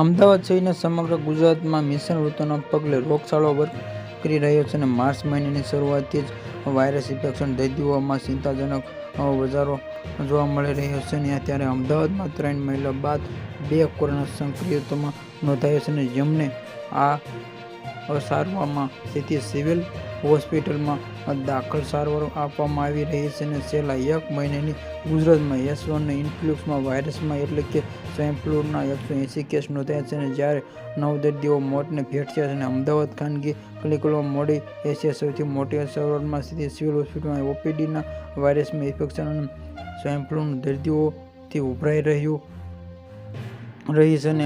અમદાવાદ સહિતના સમગ્ર ગુજરાતમાં મિશન ઋતુના પગલે રોગચાળો કરી રહ્યો છે અને માર્ચ મહિનાની શરૂઆતથી જ વાયરસ ઇન્ફેક્શન દર્દીઓમાં ચિંતાજનક વધારો જોવા મળી રહ્યો છે અને ત્યારે અમદાવાદમાં ત્રણ મહિલા બાદ બે કોરોના સંક્રિયતોમાં નોંધાયો છે અને જેમને આ સારવારમાં સ્થિતિ સિવિલ હોસ્પિટલમાં દાખલ સારવાર આપવામાં આવી રહી છે અને છેલ્લા એક મહિનાની ગુજરાતમાં એસ વન ઇન્ફ્લુએન્સમાં વાયરસમાં એટલે કે સ્વાઇન ફ્લૂના એકસો એંસી કેસ નોંધાયા છે અને જ્યારે નવ દર્દીઓ મોતને ભેટ્યા છે અને અમદાવાદ ખાનગી ક્લિનિકોમાં મોડી એશિયા સૌથી મોટી સારવારમાં સ્થિતિ સિવિલ હોસ્પિટલમાં ઓપીડીના વાયરસમાં ઇન્ફેક્શન અને સ્વાઇન ફ્લૂના દર્દીઓથી ઉભરાઈ રહ્યું રહી છે અને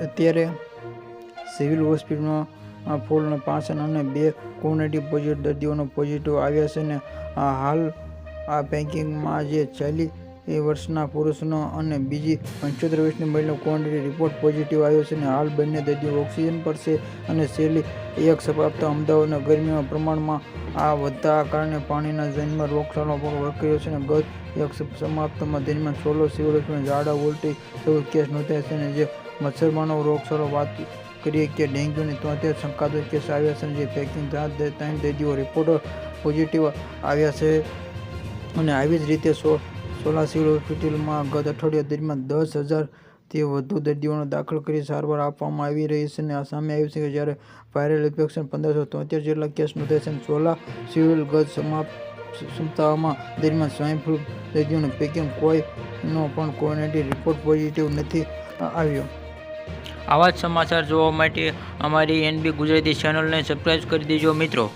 અત્યારે સિવિલ હોસ્પિટલમાં ફૂલનો પાસન અને બે કોમ્યુનિટી પોઝિટિવ દર્દીઓનો પોઝિટિવ આવ્યા છે ને આ હાલ આ પેકિંગમાં જે ચાલી એ વર્ષના પુરુષનો અને બીજી પંચોતેર વર્ષની મહિલા કોમ્યુનિટી રિપોર્ટ પોઝિટિવ આવ્યો છે અને હાલ બંને દર્દીઓ ઓક્સિજન પર છે અને છેલ્લી એક સપ્તાહ અમદાવાદના ગરમીના પ્રમાણમાં આ વધતા કારણે પાણીના જન્મ રોગચાળો પણ વકર્યો છે અને ગત એક સમાપ્તમાં દરમિયાન સોલો સિવિલ ઝાડા, ઉલટી સૌ કેસ નોંધાયા છે અને જે મચ્છરમાનો રોગચાળો વાત કરીએ કે ડેન્ગ્યુની તોતેર શંકાસ્પદ કેસ આવ્યા છે જે પેકિંગ ત્રણ દર્દીઓ રિપોર્ટ પોઝિટિવ આવ્યા છે. અને આવી જ રીતે સો સોલા સિવિલ હોસ્પિટલમાં ગત અઠવાડિયા દરમિયાન દસ હજારથી વધુ દર્દીઓને દાખલ કરી સારવાર આપવામાં આવી રહી છે અને આ સામે આવ્યું છે કે જ્યારે વાયરલ ઇન્ફેક્શન પંદરસો તોતેર જેટલા કેસ નોંધાય છે સોલા સિવિલ ગત સમાપ્ત સપ્તાહમાં દરમિયાન સ્વાઇન ફ્લૂ દર્દીઓને પેકિંગ કોઈનો પણ કોવિડ રિપોર્ટ પોઝિટિવ નથી આવ્યો. આવા જ સમાચાર જોવા માટે અમારી એનબી ગુજરાતી ચેનલને સબસ્ક્રાઈબ કરી દેજો મિત્રો.